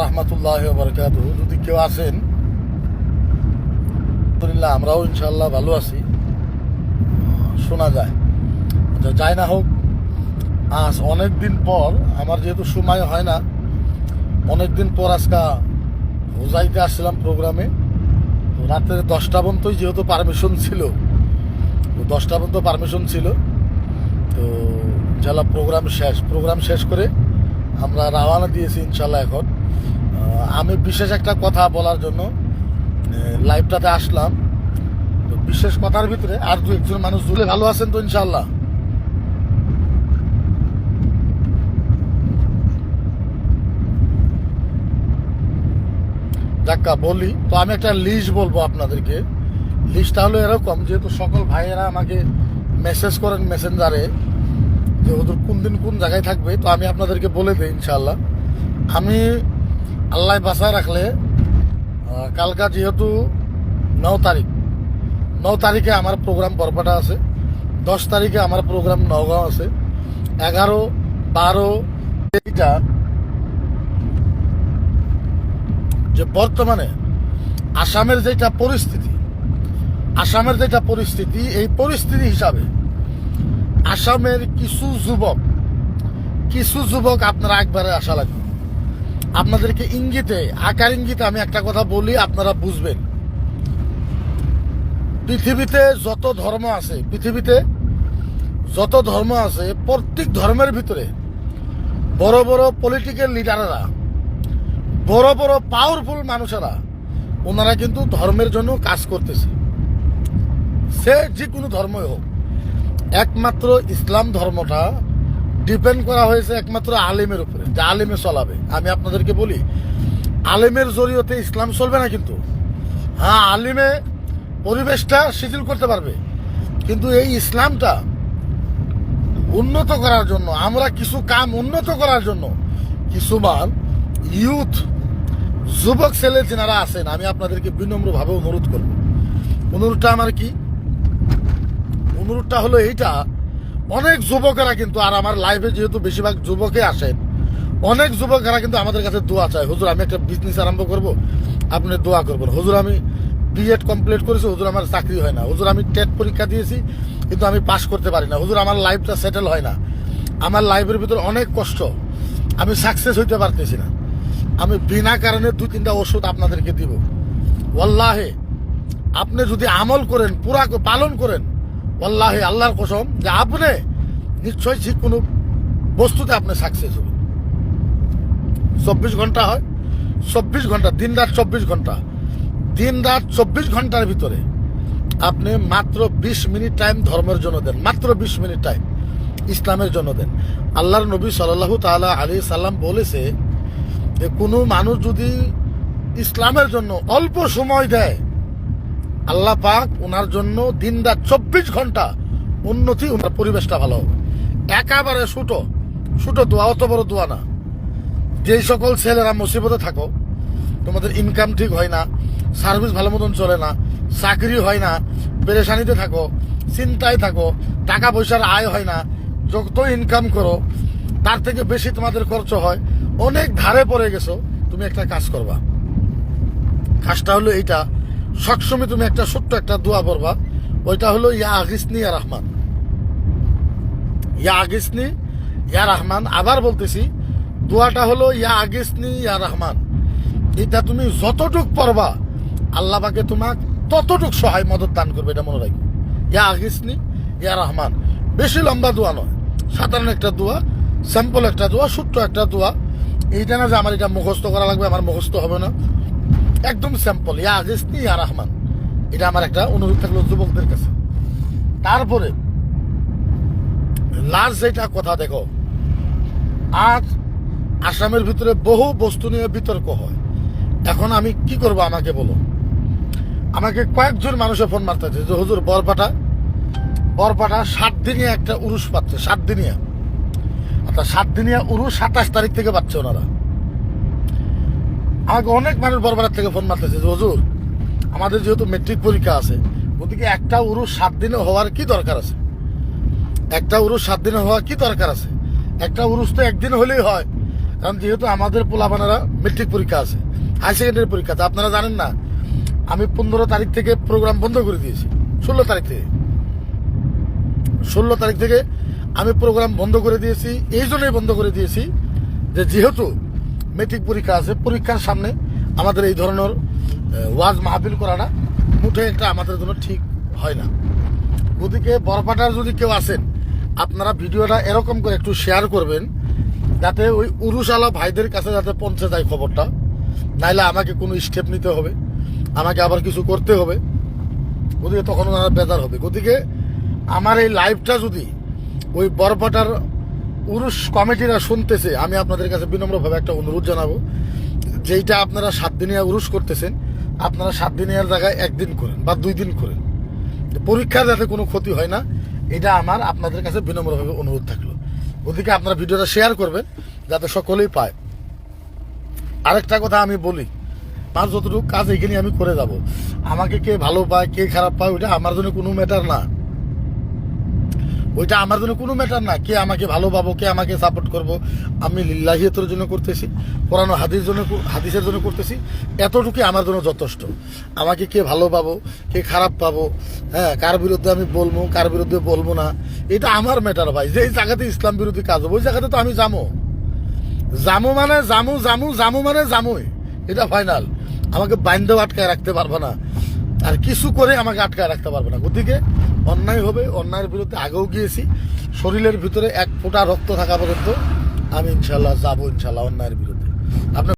রহমতুল্লাহ বরকাত যদি কেউ আসেন আলহামদুলিল্লাহ আমরাও ইনশাল্লাহ ভালো আছি। শোনা যায়। আচ্ছা, যাই না হোক আজ অনেক দিন পর আমার যেহেতু সময় হয় না অনেক দিন পর আজকে হোজাইতে আসছিলাম প্রোগ্রামে। তো রাতের দশটা পর্যন্তই যেহেতু পারমিশন ছিল তো দশটা পর্যন্ত পারমিশন ছিল। তো জেলা প্রোগ্রাম শেষ। প্রোগ্রাম শেষ করে আমরা রাওয়ানা দিয়েছি ইনশাল্লাহ এখন। আমি বিশেষ একটা কথা বলার জন্য লাইভটাতে আসলাম। তো বিশেষ কথার ভিতরে আর দু একজন মানুষ জুড়ে ভালো আছেন তো ইনশাল্লাহ যাক্কা বলি। তো আমি একটা লিস্ট বলব আপনাদেরকে। লিস্টটা হলো এরকম, যেহেতু সকল ভাইয়েরা আমাকে মেসেজ করেন মেসেঞ্জারে যে ওদের কোন দিন কোন জায়গায় থাকবে, তো আমি আপনাদেরকে বলে দিই ইনশাল্লাহ আমি আল্লাহ বাসায় রাখলে কালকা যেহেতু ন তারিখ ন তারিখে আমার প্রোগ্রাম বরপাটা আছে, দশ তারিখে আমার প্রোগ্রাম নগাঁও আছে এগারো বারো এইটা যে বর্তমানে আসামের যেটা পরিস্থিতি আসামের যেটা পরিস্থিতি এই পরিস্থিতি হিসাবে আসামের কিছু যুবক কিছু যুবক আপনারা একবারে আশা লাগবে। আপনাদেরকে ইঙ্গিতে, আকার ইঙ্গিতে আমি একটা কথা বলি, আপনারা বুঝবেন। পৃথিবীতে যত ধর্ম আছে, পৃথিবীতে যত ধর্ম আছে, প্রত্যেক ধর্মের ভিতরে বড় বড় পলিটিক্যাল লিডাররা বড় বড় পাওয়ারফুল মানুষেরা, ওনারা কিন্তু ধর্মের জন্য কাজ করতেছে। সে যে কোনো ধর্মই হোক, একমাত্র ইসলাম ধর্মটা ডিপেন্ড করা হয়েছে একমাত্র আলেমের উপরে, যে আলেমে চলাবে। আমি আপনাদেরকে বলি, আলেমের জরিয়তে ইসলাম চলবে না কিন্তু। হ্যাঁ আলিমে পরিবেশটা শিথিল করতে পারবে। কিন্তু এই ইসলামটা উন্নত করার জন্য, আমরা কিছু কাম উন্নত করার জন্য, কিছু মান, ইউথ, যুবক ছেলে যেনারা আছেন, আমি আপনাদেরকে বিনম্রভাবে অনুরোধ করব। অনুরোধটা আমার কি? অনুরোধটা হলো এইটা অনেক যুবকেরা কিন্তু, আর আমার লাইফে যেহেতু বেশিরভাগ যুবকে আসেন অনেক যুবকেরা কিন্তু আমাদের কাছে দোয়া চায়, হুজুর, আমি একটা বিজনেস আরম্ভ করব, আপনি দোয়া করবেন। হুজুর, আমি বিএড কমপ্লিট করেছি, হুজুর, আমার চাকরি হয় না। হুজুর, আমি টেট পরীক্ষা দিয়েছি, কিন্তু আমি পাশ করতে পারি না। হুজুর, আমার লাইফটা সেটেল হয় না। আমার লাইফের ভিতরে অনেক কষ্ট। আমি সাকসেস হইতে পারতেছি না। আমি বিনা কারণে দুই তিনটা ওষুধ আপনাদেরকে দিব। ওয়াল্লাহে, আপনি যদি আমল করেন, পুরা পালন করেন ওয়াল্লাহে আল্লাহর কসম যে আপনি নিশ্চয়ই ঠিক কোনো বস্তুতে আপনি সাকসেস হবেন। চব্বিশ ঘণ্টা হয়, চব্বিশ ঘণ্টা দিন রাত চব্বিশ ঘণ্টা। দিন রাত চব্বিশ ঘণ্টার ভিতরে আপনি মাত্র বিশ মিনিট টাইম ধর্মের জন্য দেন, মাত্র বিশ মিনিট টাইম ইসলামের জন্য দেন। আল্লাহর নবী সাল্লাল্লাহু তাআলা আলী সাল্লাম বলেছে যে কোনো মানুষ যদি ইসলামের জন্য অল্প সময় দেয় আল্লাহ পাক ওনার জন্য দিন রাত চব্বিশ ঘণ্টা উন্নতি ওনার পরিবেশটা ভালো হবে। একেবারে ছোটো ছোটো দোয়া, অত বড় দোয়া না। যেই সকল ছেলেরা মুসিবতে থাকো, তোমাদের ইনকাম ঠিক হয় না সার্ভিস ভালো মতন চলে না, চাকরি হয় না, পেরেশানিতে থাকো, চিন্তায় থাকো টাকা পয়সার আয় হয় না, যত ইনকাম করো, তার থেকে বেশি তোমাদের খরচ হয়, অনেক ধারে পড়ে গেছো, তুমি একটা কাজ করবা। কাজটা হলো এইটা সবসময় তুমি একটা ছোট্ট একটা দোয়া পড়বা। ওইটা হলো, ইয়া আগিসনি ইয়া রহমান। ইয়া আগিসনি ইয়া রহমান। আবার বলতেছি, দোয়াটা হলো, ইয়া আগিসনি ইয়া রহমান। এটা তুমি যতটুক পড়বা, আল্লাহ পাকে তোমাক ততটুক সহায় মদত দান করবে, এটা মনে রাখবে। ইয়া আগিসনি ইয়া রহমান। বেশি লম্বা দোয়া নয়, সাধারণ একটা দোয়া স্যাম্পল একটা দোয়া, ছোট্ট একটা দোয়া। এইটা না যে আমার এটা মুখস্থ করা লাগবে, আমার মুখস্থ হবে না। একদম স্যাম্পল, ইয়া আগিসনি ইয়া রহমান। এটা আমার একটা অনুরোধ থাকল যুবকদের কাছে। তারপরে লাস্ট যেটা কথা দেখো, আজ আসামের ভিতরে বহু বস্তু নিয়ে বিতর্ক হয়। এখন আমি কি করব আমাকে বলো? আমাকে কয়েকজন মানুষের ফোন মারতেছে যে, হুজুর, বরপাটা বরপাটা সাত দিনিয়া একটা উরুষ পাচ্ছে সাত দিনিয়া অর্থাৎ সাত দিনিয়া উরুষ সাতাশ তারিখ থেকে পাচ্ছে ওনারা। আমাকে অনেক মানুষ বরপাড়ার থেকে ফোন মারতেছে, যে হুজুর, আমাদের যেহেতু মেট্রিক পরীক্ষা আছে ওদিকে একটা উরুষ সাত দিনে হওয়ার কি দরকার আছে? একটা উরুষ সাত দিনে হওয়ার কি দরকার আছে? একটা উরুষ তো একদিন হলেই হয়, কারণ যেহেতু আমাদের পোলাপানারা মেট্রিক পরীক্ষা আছে হাই সেকেন্ডারি পরীক্ষা আছে, আপনারা জানেন না, আমি পনেরো তারিখ থেকে প্রোগ্রাম বন্ধ করে দিয়েছি, ষোলো তারিখ থেকে। ষোলো তারিখ থেকে আমি প্রোগ্রাম বন্ধ করে দিয়েছি, এই জন্যই বন্ধ করে দিয়েছি যে যেহেতু মেট্রিক পরীক্ষা আছে। পরীক্ষার সামনে আমাদের এই ধরনের ওয়াজ মাহফিল করাটা মুঠে একটা আমাদের জন্য ঠিক হয় না। ওদিকে বরপাটার যদি কেউ আসেন, আপনারা ভিডিওটা এরকম করে একটু শেয়ার করবেন, যাতে ওই উরুশালা ভাইদের কাছে যাতে পৌঁছে যায় খবরটা। নাইলে আমাকে কোনো স্টেপ নিতে হবে, আমাকে আবার কিছু করতে হবে। ওদিকে তখন ওনারা বেজার হবে। গতিকে আমার এই লাইভটা যদি ওই বরপাটার উরুষ কমিটিরা শুনতেছে, আমি আপনাদের কাছে বিনম্রভাবে একটা অনুরোধ জানাব, যেইটা আপনারা সাত দিনিয়া উরুষ করতেছেন, আপনারা সাত দিনিয়ার জায়গায় একদিন করেন বা দুই দিন করেন। পরীক্ষার যাতে কোনো ক্ষতি হয় না, এটা আমার আপনাদের কাছে বিনম্রভাবে অনুরোধ থাকল। ওদিকে আপনারা ভিডিওটা শেয়ার করবেন, যাতে সকলেই পায়। আরেকটা কথা আমি বলি, তার যতটুকু কাজ এখানে আমি করে যাব, আমাকে কে ভালো পায়, কে খারাপ পায়, ওইটা আমার জন্য কোনো ম্যাটার না। ওইটা আমার জন্য কোনো ম্যাটার না। কে আমাকে ভালো পাবো কে আমাকে সাপোর্ট করব, আমি লিল্লাহিয়তের জন্য করতেছি, কোরআন হাদিস জন্য হাদিসের জন্য করতেছি, এতটুকু আমার জন্য যথেষ্ট। আমাকে কে ভালো পাবো কে খারাপ পাবো হ্যাঁ কার বিরুদ্ধে আমি বলব, কার বিরুদ্ধে বলব না, এটা আমার ম্যাটার ভাই। যেই জায়গাতে ইসলাম বিরোধী কাজ হবে, ওই জায়গাতে তো আমি যাব। জামু মানে জামু জামু জামু মানে জামুই এটা ফাইনাল আমাকে বাইন্দেও আটকায় রাখতে পারবে না। আর কিছু করে আমাকে আটকায় রাখতে পারবে না। গতিকে অন্যায় হবে, অন্যায়ের বিরুদ্ধে আগেও গিয়েছি। শরীরের ভিতরে এক ফোঁটা রক্ত থাকা পর্যন্ত আমি ইনশাল্লাহ যাব ইনশাল্লাহ অন্যায়ের বিরুদ্ধে। আপনি